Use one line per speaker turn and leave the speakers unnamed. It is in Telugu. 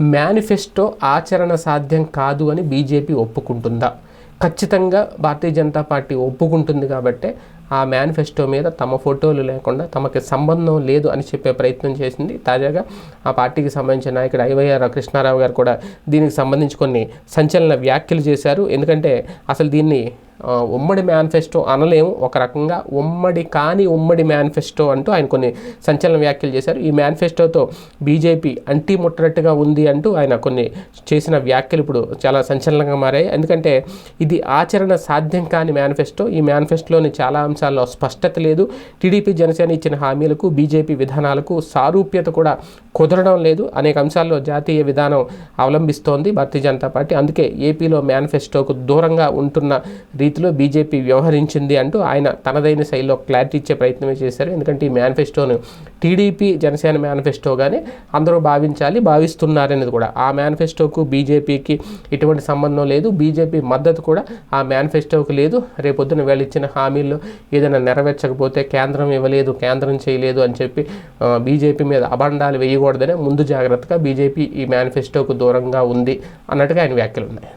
మేనిఫెస్టో ఆచరణ సాధ్యం కాదు అని బీజేపీ ఒప్పుకుంటుందా? ఖచ్చితంగా భారతీయ జనతా పార్టీ ఒప్పుకుంటుంది కాబట్టే ఆ మేనిఫెస్టో మీద తమ ఫోటోలు లేకుండా తమకి సంబంధం లేదు అని చెప్పే ప్రయత్నం చేసింది. తాజాగా ఆ పార్టీకి సంబంధించిన నాయకుడు ఐవైఆర్ కృష్ణారావు గారు కూడా దీనికి సంబంధించి కొన్ని సంచలన వ్యాఖ్యలు చేశారు. ఎందుకంటే అసలు దీన్ని ఉమ్మడి మేనిఫెస్టో అనలేము. ఒక రకంగా ఉమ్మడి కాని ఉమ్మడి మేనిఫెస్టో అంటూ ఆయన కొన్ని సంచలన వ్యాఖ్యలు చేశారు. ఈ మేనిఫెస్టోతో బీజేపీ అంటి ముట్టనట్టుగా ఉంది అంటూ ఆయన కొన్ని చేసిన వ్యాఖ్యలు ఇప్పుడు చాలా సంచలనంగా మారాయి. ఎందుకంటే ఇది ఆచరణ సాధ్యం కాని మేనిఫెస్టో. ఈ మేనిఫెస్టోలోని చాలా అంశాల్లో స్పష్టత లేదు. టీడీపీ జనసేన ఇచ్చిన హామీలకు బీజేపీ విధానాలకు సారూప్యత కూడా కుదరడం లేదు. అనేక అంశాల్లో జాతీయ విధానం అవలంబిస్తోంది భారతీయ జనతా పార్టీ. అందుకే ఏపీలో మేనిఫెస్టోకు దూరంగా ఉంటున్న రీతిలో బీజేపీ వ్యవహరించింది అంటూ ఆయన తనదైన శైలిలో క్లారిటీ ఇచ్చే ప్రయత్నమే చేశారు. ఎందుకంటే ఈ మేనిఫెస్టోను టీడీపీ జనసేన మేనిఫెస్టోగానే అందరూ భావించాలి భావిస్తున్నారనేది కూడా. ఆ మేనిఫెస్టోకు బీజేపీకి ఎటువంటి సంబంధం లేదు. బీజేపీ మద్దతు కూడా ఆ మేనిఫెస్టోకు లేదు. రేపొద్దున వీళ్ళు ఇచ్చిన హామీల్లో ఏదైనా నెరవేర్చకపోతే కేంద్రం ఇవ్వలేదు కేంద్రం చేయలేదు అని చెప్పి బీజేపీ మీద అబండాలు వేయకూడదనే ముందు జాగ్రత్తగా బీజేపీ ఈ మేనిఫెస్టోకు దూరంగా ఉంది అన్నట్టుగా ఆయన వ్యాఖ్యలు ఉన్నాయి.